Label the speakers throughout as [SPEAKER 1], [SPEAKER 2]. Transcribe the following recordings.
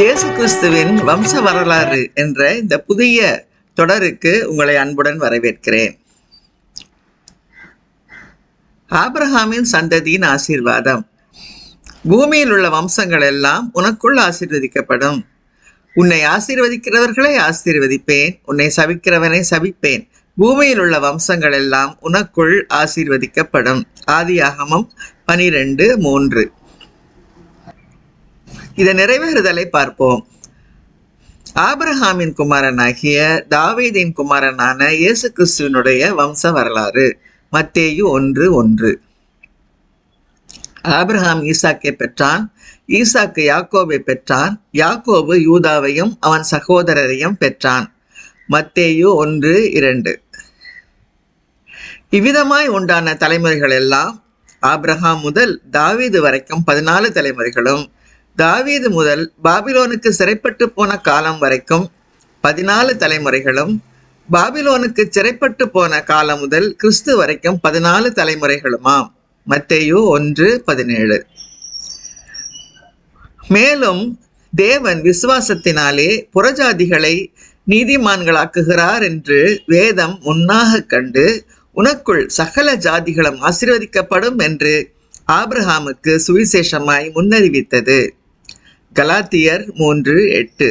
[SPEAKER 1] இயேசு கிறிஸ்துவின் வம்ச வரலாறு என்ற இந்த புதிய தொடருக்கு உங்களை அன்புடன் வரவேற்கிறேன் ஆப்ரஹாமின் சந்ததியின் ஆசீர்வாதம் பூமியில் உள்ள வம்சங்கள் எல்லாம் உனக்குள் ஆசீர்வதிக்கப்படும் உன்னை ஆசீர்வதிக்கிறவர்களை ஆசீர்வதிப்பேன் உன்னை சவிக்கிறவனை சவிப்பேன் பூமியில் உள்ள வம்சங்கள் எல்லாம் உனக்குள் ஆசீர்வதிக்கப்படும் ஆதியாகமம் பனிரெண்டு மூன்று இதை நிறைவேறுதலை பார்ப்போம் ஆபிரஹாமின் குமாரனாகிய தாவீதின் குமாரனான இயேசு கிறிஸ்துவனுடைய வம்ச வரலாறு மத்தேயு ஒன்று ஒன்று ஆபிரஹாம் ஈசாக்கை பெற்றான் ஈசாக்கு யாக்கோவை பெற்றான் யாக்கோபு யூதாவையும் அவன் சகோதரரையும் பெற்றான் மத்தேயு ஒன்று இரண்டு இவ்விதமாய் உண்டான தலைமுறைகள் எல்லாம் ஆப்ரஹாம் முதல் தாவீது வரைக்கும் பதினாலு தலைமுறைகளும் தாவீது முதல் பாபிலோனுக்கு சிறைப்பட்டு போன காலம் வரைக்கும் பதினாலு தலைமுறைகளும் பாபிலோனுக்கு சிறைப்பட்டு போன காலம் முதல் கிறிஸ்து வரைக்கும் பதினாலு தலைமுறைகளுமாம் மத்தேயு ஒன்று பதினேழு மேலும் தேவன் விசுவாசத்தினாலே புறஜாதிகளை நீதிமான்களாக்குகிறார் என்று வேதம் முன்னாக கண்டு உனக்குள் சகல ஜாதிகளும் ஆசிர்வதிக்கப்படும் என்று ஆப்ரஹாமுக்கு சுவிசேஷமாய் முன்னறிவித்தது கலாத்தியர் மூன்று எட்டு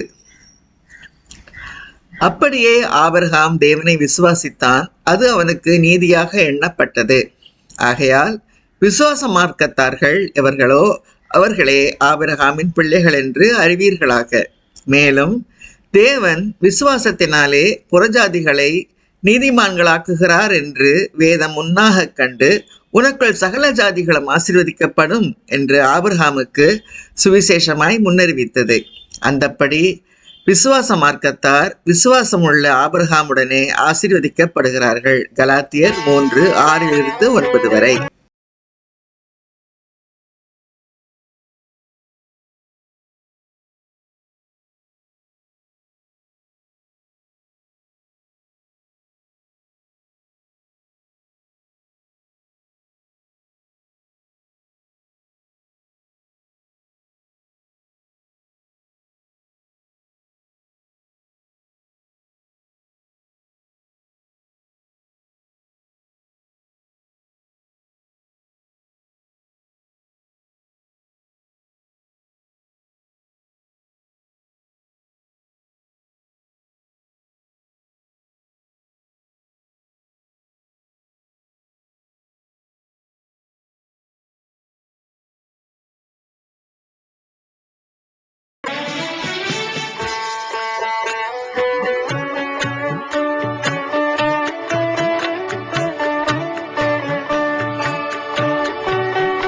[SPEAKER 1] அப்படியே ஆபரகாம் தேவனை விசுவாசித்தான் அது அவனுக்கு நீதியாக எண்ணப்பட்டது ஆகையால் விசுவாச மார்க்கத்தார்கள் எவர்களோ அவர்களே ஆபரகாமின் பிள்ளைகள் என்று அறிவீர்களாக மேலும் தேவன் விசுவாசத்தினாலே புறஜாதிகளை நீதிமான்களாக்குகிறார் என்று வேதம் முன்னாக கண்டு உனக்குள் சகல ஜாதிகளும் ஆசிர்வதிக்கப்படும் என்று ஆபிரஹாமுக்கு சுவிசேஷமாய் முன்னறிவித்தது அந்தப்படி விசுவாச மார்க்கத்தார் விசுவாசமுள்ள ஆபிரஹாமுடனே ஆசீர்வதிக்கப்படுகிறார்கள் கலாத்தியர் மூன்று ஆறிலிருந்து ஒன்பது வரை